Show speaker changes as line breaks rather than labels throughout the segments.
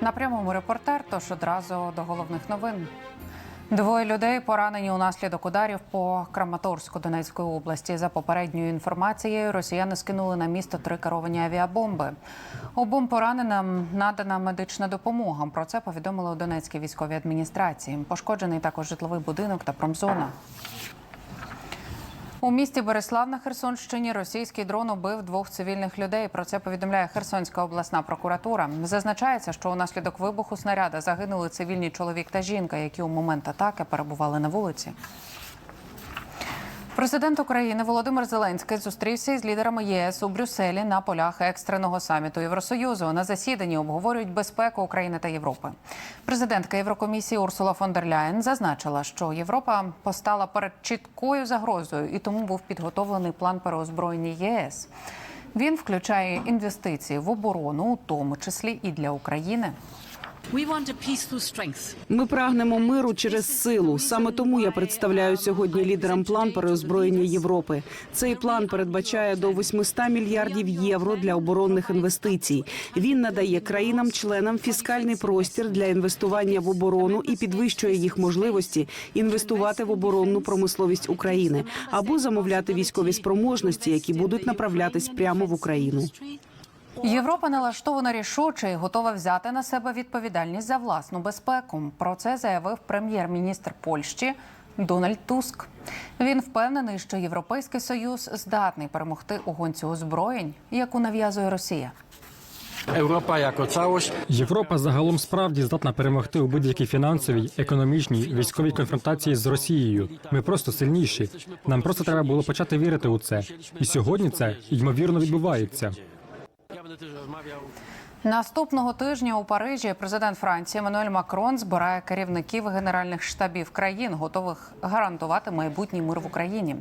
На прямому репортер, тож одразу до головних новин. Двоє людей поранені унаслідок ударів по Краматорську Донецької області. За попередньою інформацією, росіяни скинули на місто три керовані авіабомби. Обом пораненим надана медична допомога. Про це повідомили у Донецькій військовій адміністрації. Пошкоджений також житловий будинок та промзона. У місті Береслав на Херсонщині російський дрон убив двох цивільних людей. Про це повідомляє Херсонська обласна прокуратура. Зазначається, що унаслідок вибуху снаряда загинули цивільні чоловік та жінка, які у момент атаки перебували на вулиці. Президент України Володимир Зеленський зустрівся із лідерами ЄС у Брюсселі на полях екстреного саміту Євросоюзу. На засіданні обговорюють безпеку України та Європи. Президентка Єврокомісії Урсула фон дер Ляєн зазначила, що Європа постала перед чіткою загрозою, і тому був підготовлений план переозброєння ЄС. Він включає інвестиції в оборону, у тому числі і для України.
Ми прагнемо миру через силу. Саме тому я представляю сьогодні лідерам план переозброєння Європи. Цей план передбачає до 800 мільярдів євро для оборонних інвестицій. Він надає країнам-членам фіскальний простір для інвестування в оборону і підвищує їх можливості інвестувати в оборонну промисловість України або замовляти військові спроможності, які будуть направлятись прямо в Україну.
Європа налаштована рішуче і готова взяти на себе відповідальність за власну безпеку. Про це заявив прем'єр-міністр Польщі Дональд Туск. Він впевнений, що Європейський союз здатний перемогти у гонці озброєнь, яку нав'язує Росія.
Europa jako całość
Європа загалом справді здатна перемогти у будь-якій фінансовій, економічній, військовій конфронтації з Росією. Ми просто сильніші. Нам просто треба було почати вірити у це. І сьогодні це ймовірно відбувається.
Наступного тижня у Парижі президент Франції Еммануель Макрон збирає керівників генеральних штабів країн, готових гарантувати майбутній мир в Україні.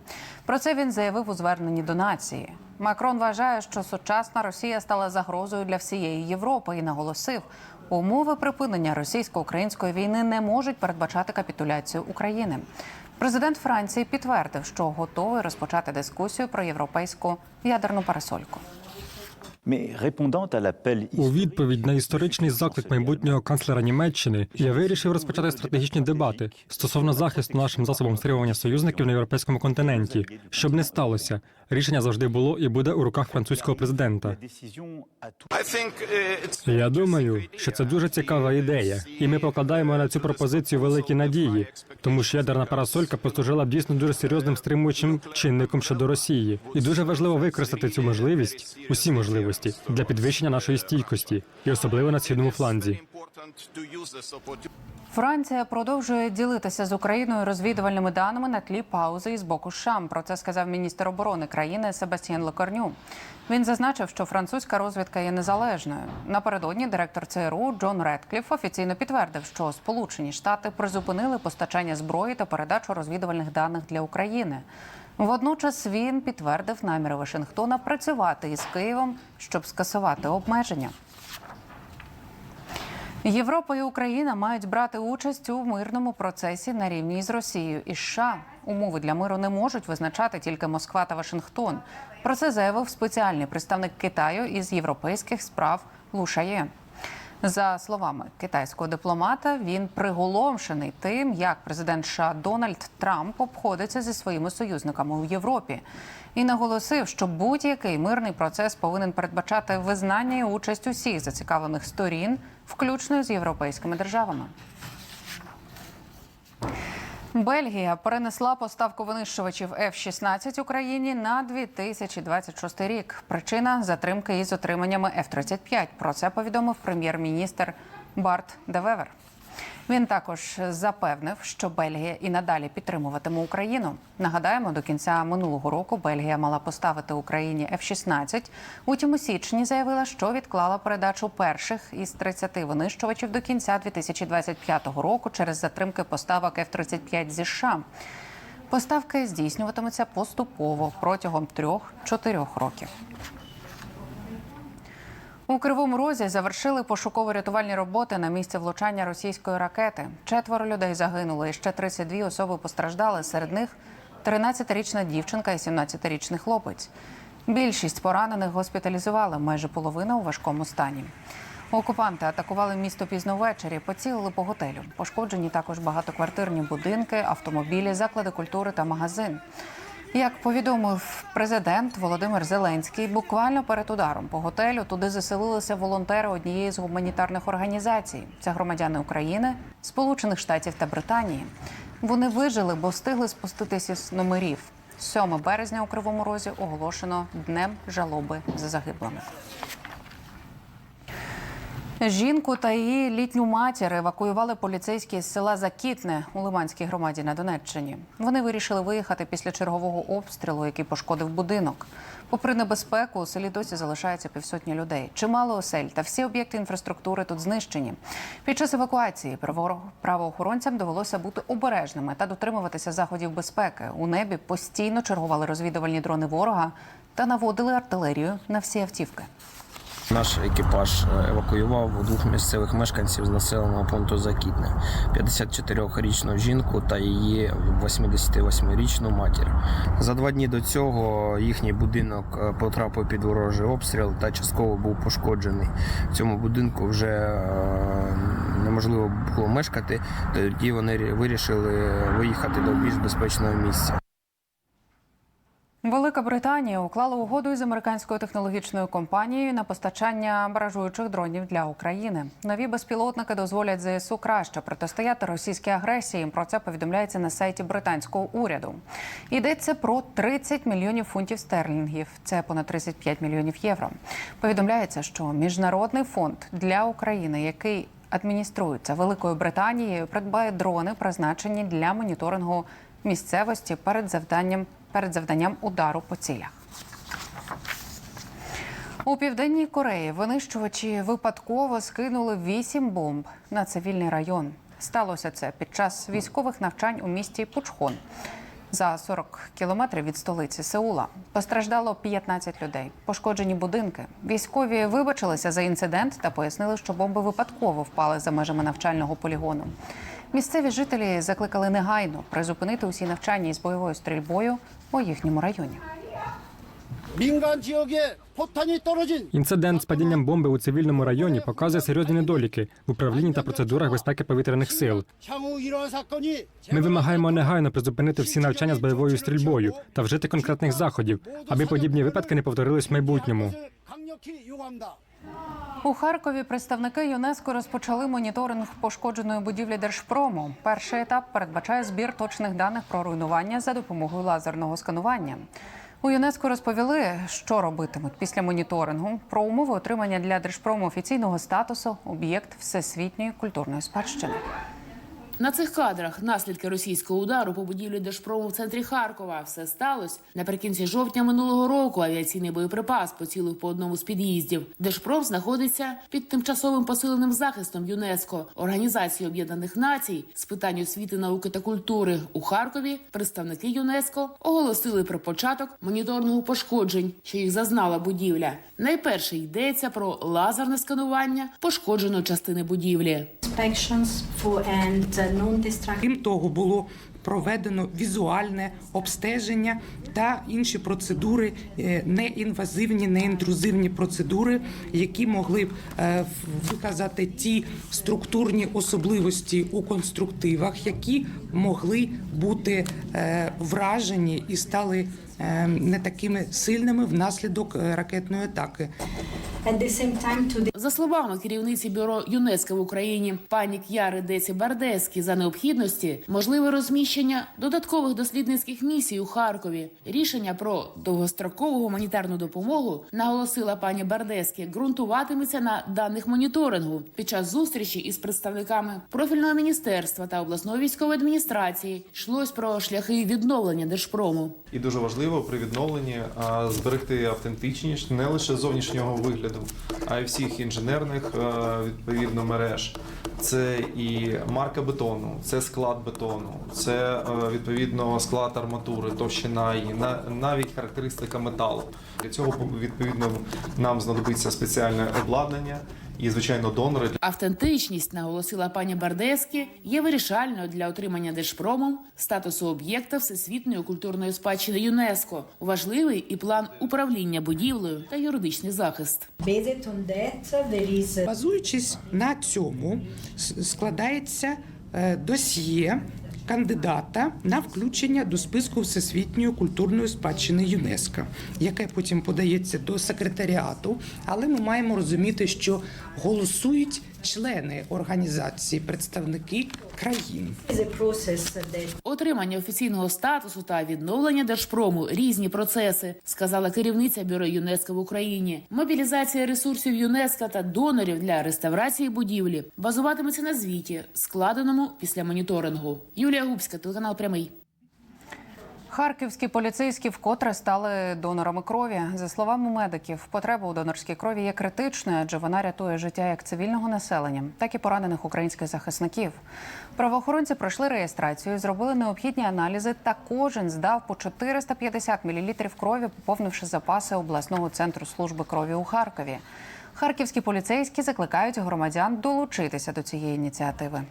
Про це він заявив у зверненні до нації. Макрон вважає, що сучасна Росія стала загрозою для всієї Європи і наголосив, умови припинення російсько-української війни не можуть передбачати капітуляцію України. Президент Франції підтвердив, що готовий розпочати дискусію про європейську ядерну парасольку.
У відповідь на історичний заклик майбутнього канцлера Німеччини я вирішив розпочати стратегічні дебати стосовно захисту нашим засобом стримування союзників на європейському континенті. Щоб не сталося, рішення завжди було і буде у руках французького президента.
décision.
Я думаю, що це дуже цікава ідея, і ми покладаємо на цю пропозицію великі надії, тому що ядерна парасолька послужила б дійсно дуже серйозним стримуючим чинником щодо Росії, і дуже важливо використати цю можливість, усі можливості для підвищення нашої стійкості, і особливо на східному фланзі.
Франція продовжує ділитися з Україною розвідувальними даними на тлі паузи із боку США. Про це сказав міністр оборони країни Себастьєн Лекарню. Він зазначив, що французька розвідка є незалежною. Напередодні директор ЦРУ Джон Редкліф офіційно підтвердив, що Сполучені Штати призупинили постачання зброї та передачу розвідувальних даних для України. Водночас він підтвердив наміри Вашингтона працювати із Києвом, щоб скасувати обмеження. Європа і Україна мають брати участь у мирному процесі на рівні з Росією і США. Умови для миру не можуть визначати тільки Москва та Вашингтон. Про це заявив спеціальний представник Китаю із європейських справ Лушає. За словами китайського дипломата, він приголомшений тим, як президент США Дональд Трамп обходиться зі своїми союзниками у Європі, і наголосив, що будь-який мирний процес повинен передбачати визнання і участь усіх зацікавлених сторін, включно з європейськими державами. Бельгія перенесла поставку винищувачів F-16 Україні на 2026 рік. Причина затримки із отриманнями F-35. Про це повідомив прем'єр-міністр Барт Девевер. Він також запевнив, що Бельгія і надалі підтримуватиме Україну. Нагадаємо, до кінця минулого року Бельгія мала поставити Україні F-16. Утім, у січні заявила, що відклала передачу перших із 30 винищувачів до кінця 2025 року через затримки поставок F-35 зі США. Поставки здійснюватимуться поступово протягом 3-4 років. У Кривому Розі завершили пошуково-рятувальні роботи на місці влучання російської ракети. Четверо людей загинули, і ще 32 особи постраждали. Серед них 13-річна дівчинка і 17-річний хлопець. Більшість поранених госпіталізували, майже половина у важкому стані. Окупанти атакували місто пізно ввечері, поцілили по готелю. Пошкоджені також багатоквартирні будинки, автомобілі, заклади культури та магазин. Як повідомив президент Володимир Зеленський, буквально перед ударом по готелю туди заселилися волонтери однієї з гуманітарних організацій. Це громадяни України, Сполучених Штатів та Британії. Вони вижили, бо встигли спуститися з номерів. 7 березня у Кривому Розі оголошено днем жалоби за загиблими. Жінку та її літню матір евакуювали поліцейські з села Закітне у Лиманській громаді на Донеччині. Вони вирішили виїхати після чергового обстрілу, який пошкодив будинок. Попри небезпеку, у селі досі залишається півсотні людей. Чимало осель та всі об'єкти інфраструктури тут знищені. Під час евакуації право- правоохоронцям довелося бути обережними та дотримуватися заходів безпеки. У небі постійно чергували розвідувальні дрони ворога та наводили артилерію на всі автівки.
Наш екіпаж е, евакуював двох місцевих мешканців з населеного пункту Закітне, 54-річну жінку та її 88-річну матір. За два дні до цього їхній будинок е, потрапив під ворожий обстріл та частково був пошкоджений. В цьому будинку вже е, неможливо було мешкати, тоді вони вирішили виїхати до більш безпечного місця.
Велика Британія уклала угоду із американською технологічною компанією на постачання баражуючих дронів для України. Нові безпілотники дозволять ЗСУ краще протистояти російській агресії. Про це повідомляється на сайті британського уряду. Йдеться про 30 мільйонів фунтів стерлінгів. Це понад 35 мільйонів євро. Повідомляється, що міжнародний фонд для України, який адмініструється Великою Британією, придбає дрони, призначені для моніторингу місцевості перед завданням перед завданням удару по цілях. У південній Кореї винищувачі випадково скинули вісім бомб на цивільний район. Сталося це під час військових навчань у місті Пучхон за 40 кілометрів від столиці Сеула. Постраждало 15 людей. Пошкоджені будинки. Військові вибачилися за інцидент та пояснили, що бомби випадково впали за межами навчального полігону. Місцеві жителі закликали негайно призупинити усі навчання із бойовою стрільбою у їхньому районі.
Інцидент з падінням бомби у цивільному районі показує серйозні недоліки в управлінні та процедурах безпеки повітряних сил. Ми вимагаємо негайно призупинити всі навчання з бойовою стрільбою та вжити конкретних заходів, аби подібні випадки не повторились в майбутньому.
У Харкові представники ЮНЕСКО розпочали моніторинг пошкодженої будівлі Держпрому. Перший етап передбачає збір точних даних про руйнування за допомогою лазерного сканування. У ЮНЕСКО розповіли, що робитимуть після моніторингу про умови отримання для Держпрому офіційного статусу об'єкт всесвітньої культурної спадщини.
На цих кадрах наслідки російського удару по будівлі Держпрому в центрі Харкова. Все сталося наприкінці жовтня минулого року. Авіаційний боєприпас поцілив по одному з під'їздів. Держпром знаходиться під тимчасовим посиленим захистом ЮНЕСКО, Організації Об'єднаних Націй з питань освіти, науки та культури у Харкові. Представники ЮНЕСКО оголосили про початок моніторингу пошкоджень, що їх зазнала будівля. Найперше йдеться про лазерне сканування пошкодженої частини будівлі.
Крім того, було проведено візуальне обстеження та інші процедури, е, неінвазивні, неінтрузивні процедури, які могли б е, виказати ті структурні особливості у конструктивах, які могли бути е, вражені і стали не такими сильними внаслідок ракетної атаки.
За словами керівниці бюро ЮНЕСКО в Україні пані К'яри Деці Бардеські, за необхідності можливе розміщення додаткових дослідницьких місій у Харкові. Рішення про довгострокову гуманітарну допомогу наголосила пані Бардескі, ґрунтуватиметься на даних моніторингу під час зустрічі із представниками профільного міністерства та обласної військової адміністрації. Йшлось про шляхи відновлення держпрому.
І дуже важливо при відновленні зберегти автентичність не лише зовнішнього вигляду, а й всіх інженерних е, відповідно мереж. Це і марка бетону, це склад бетону, це е, відповідно склад арматури, товщина і на- навіть характеристика металу. Для цього відповідно нам знадобиться спеціальне обладнання, і звичайно донори
Автентичність, наголосила пані Бардескі, є вирішальною для отримання Держпромом статусу об'єкта всесвітньої культурної спадщини ЮНЕСКо. Важливий і план управління будівлею та юридичний захист.
Базуючись на цьому, складається е, досьє кандидата на включення до списку всесвітньої культурної спадщини ЮНЕСКО, яке потім подається до секретаріату. Але ми маємо розуміти, що голосують члени організації, представники країн.
Отримання офіційного статусу та відновлення Держпрому різні процеси, сказала керівниця бюро ЮНЕСКО в Україні. Мобілізація ресурсів ЮНЕСКО та донорів для реставрації будівлі базуватиметься на звіті, складеному після моніторингу. Юлія Губська, телеканал Прямий.
Харківські поліцейські вкотре стали донорами крові. За словами медиків, потреба у донорській крові є критичною, адже вона рятує життя як цивільного населення, так і поранених українських захисників. Правоохоронці пройшли реєстрацію, зробили необхідні аналізи, та кожен здав по 450 мл крові, поповнивши запаси обласного центру служби крові у Харкові. Харківські поліцейські закликають громадян долучитися до цієї ініціативи.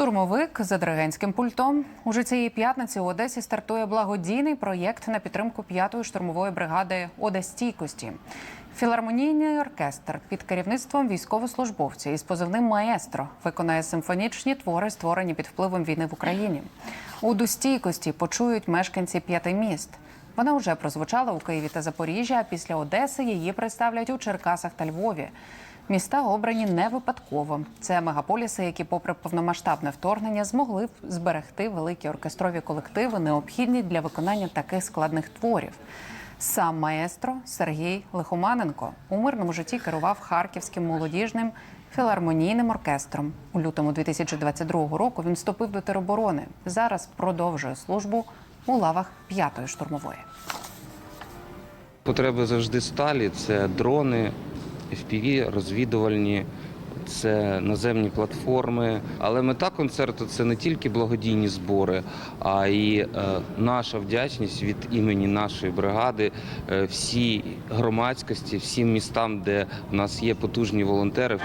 Штурмовик за диригентським пультом. Уже цієї п'ятниці у Одесі стартує благодійний проєкт на підтримку п'ятої штурмової бригади Одестійкості. Філармонійний оркестр під керівництвом військовослужбовця із позивним Маестро виконає симфонічні твори, створені під впливом війни в Україні. У достійкості почують мешканці п'яти міст. Вона вже прозвучала у Києві та Запоріжжі, а після Одеси її представлять у Черкасах та Львові. Міста обрані не випадково. Це мегаполіси, які, попри повномасштабне вторгнення, змогли зберегти великі оркестрові колективи, необхідні для виконання таких складних творів. Сам маестро Сергій Лихоманенко у мирному житті керував харківським молодіжним філармонійним оркестром. У лютому 2022 року він вступив до тероборони. Зараз продовжує службу у лавах п'ятої штурмової.
Потреби завжди сталі. Це дрони, FPV, розвідувальні, це наземні платформи. Але мета концерту це не тільки благодійні збори, а й е, наша вдячність від імені нашої бригади, е, всій громадськості, всім містам, де в нас є потужні волонтери.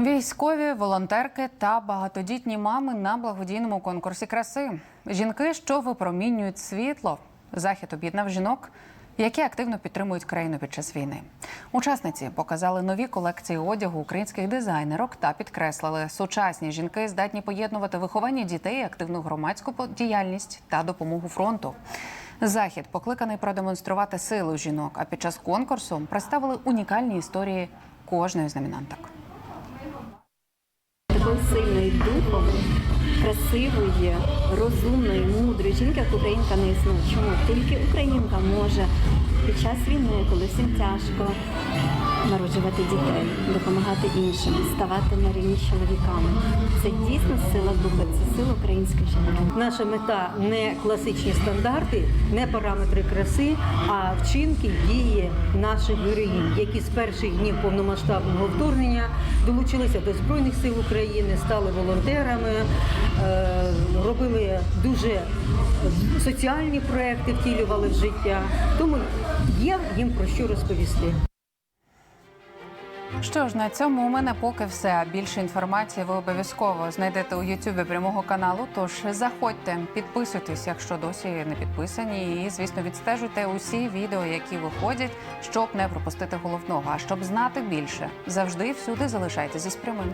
Військові, волонтерки та багатодітні мами на благодійному конкурсі краси. Жінки, що випромінюють світло. Захід об'єднав жінок, які активно підтримують країну під час війни. Учасниці показали нові колекції одягу українських дизайнерок та підкреслили, сучасні жінки здатні поєднувати виховання дітей, активну громадську діяльність та допомогу фронту. Захід покликаний продемонструвати силу жінок. А під час конкурсу представили унікальні історії кожної з номінанток.
Такої сильною духом, красивої, розумної, мудрої жінки, як українка не існує. Чому? Тільки українка може під час війни, коли всім тяжко, народжувати дітей, допомагати іншим, ставати на рівні з чоловіками. Це дійсно сила духу, це сила української жінки.
Наша мета не класичні стандарти, не параметри краси, а вчинки дії наших героїнь, які з перших днів повномасштабного вторгнення долучилися до збройних сил України, стали волонтерами, е, робили дуже соціальні проекти, втілювали в життя. Тому є їм про що розповісти.
Що ж, на цьому у мене поки все. Більше інформації ви обов'язково знайдете у Ютубі прямого каналу. Тож заходьте, підписуйтесь, якщо досі не підписані, і звісно відстежуйте усі відео, які виходять, щоб не пропустити головного. А щоб знати більше, завжди всюди залишайтеся зі прямим.